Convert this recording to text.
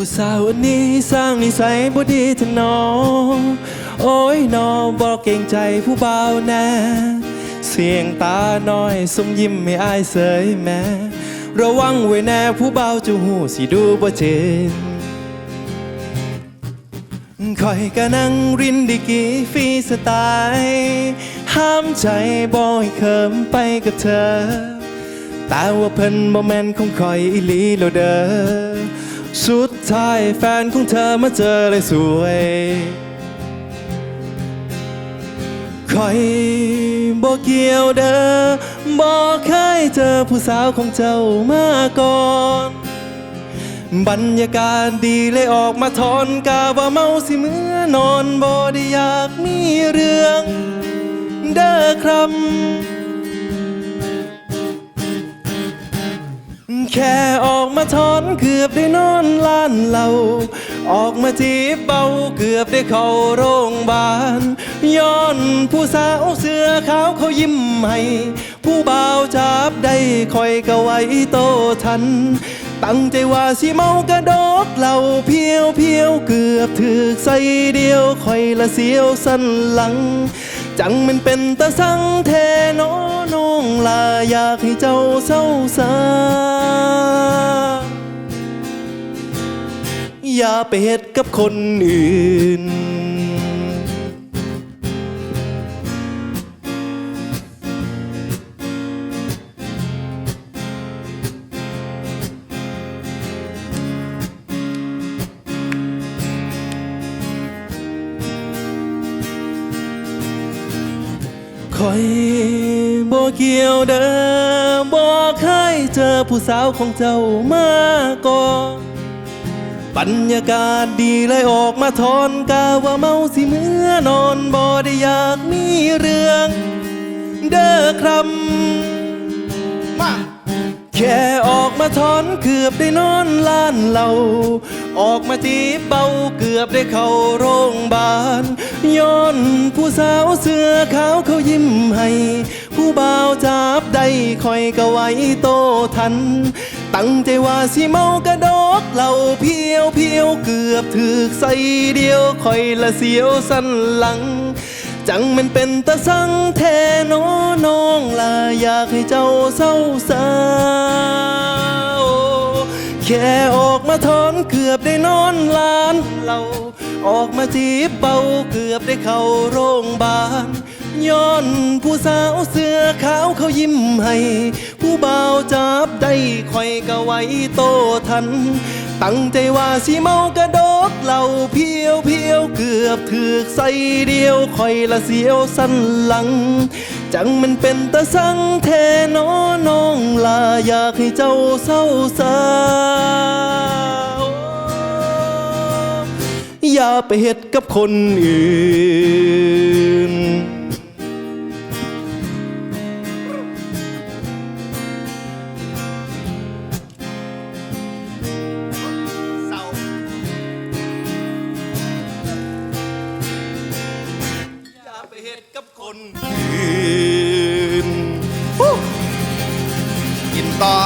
ผู้สาวอันนี้สร้างนิสัยบ่ดีทะนอง โอ้ยน้องบอกเก่งใจผู้เบาวแน่เสียงตาน้อยสมยิ้มให้อายเสยแม่ระวังไว้แน่ผู้เบาวจะหูสิดูบ่เจนคอยก็นั่งรินดีกีฟีสไตล์ห้ามใจบ่ให้เคิมไปกับเธอ แต่ว่าเพิ่นบ่แม่นของคอยอีหลีโลเด้อ สุดท้ายแฟนของเธอมาเจอเลยสวยคอยบ่เกี่ยวเด้อบ่เคยเจอผู้สาวของเจ้ามาก่อน บรรยากาศดีเลยออกมาทอนกาว่าเมาสิเมื่อนอนบ่ได้อยากมีเรื่อง เด้อครับ แค่ออกมาทอนเกือบได้นอนล้านเหล่า ออกมาจีบเบาเกือบได้เข้าโรงพยาบาลย้อนผู้สาวเสื้อขาวเขายิ้มให้ผู้บ่าวจับได้คอยก็ไว้โตทัน ตั้งใจว่าสิเมากระดกเหล่าเพียวเพียวเกือบถือใส่เดียวคอยละเสียวสันหลัง จังมันเป็นตาสังเทนอน้องลาอยากให้เจ้าเศร้าสา อย่าไปเฮ็ดกับคนอื่น คอยบ่เกี่ยวเด้อบ่เคยเจอผู้สาวของเจ้ามาก่อน บรรยากาศดีเลยออกมาทอนกาว่าเมาสิเมื่อนอนบ่ได้อยากมีเรื่อง เด้อครับมาแค่ออกมาทอนเกือบได้นอนล้านเหล่า ออกมาจีบเบาเกือบได้เข้าโรงพยาบาลย้อนผู้สาวเสื้อขาวเขายิ้มให้ ผู้บ่าวจับได้คอยก็ไว้โตทัน ตั้งใจว่าสิเมากระดกเหล่าเพียวเพียวเกือบถึกใส่เดียวคอยละเสียวสันหลัง จังมันเป็นตาสังแทนอน้องลาอยากให้เจ้าเศร้าสาวแค่ออกมาทอนเกือบได้นอนลานเราออกมาจีบเบาเกือบได้เข้าโรงพยาบาลย้อนผู้สาวเสื้อขาวเขา ยิ้มให้ ผู้บ่าวจับได้คอยก็ไว้โตทัน ตั้งใจว่าสิเมากระดกเหล่าเพียวเพียวเกือบถือกใส่เดียวคอยละเสียวสันหลัง จังมันเป็นตาสังแทนอน้องลาอยากให้เจ้าเศร้าสาอย่าไปเฮ็ดกับคนอื่น นอื่นกินต่อ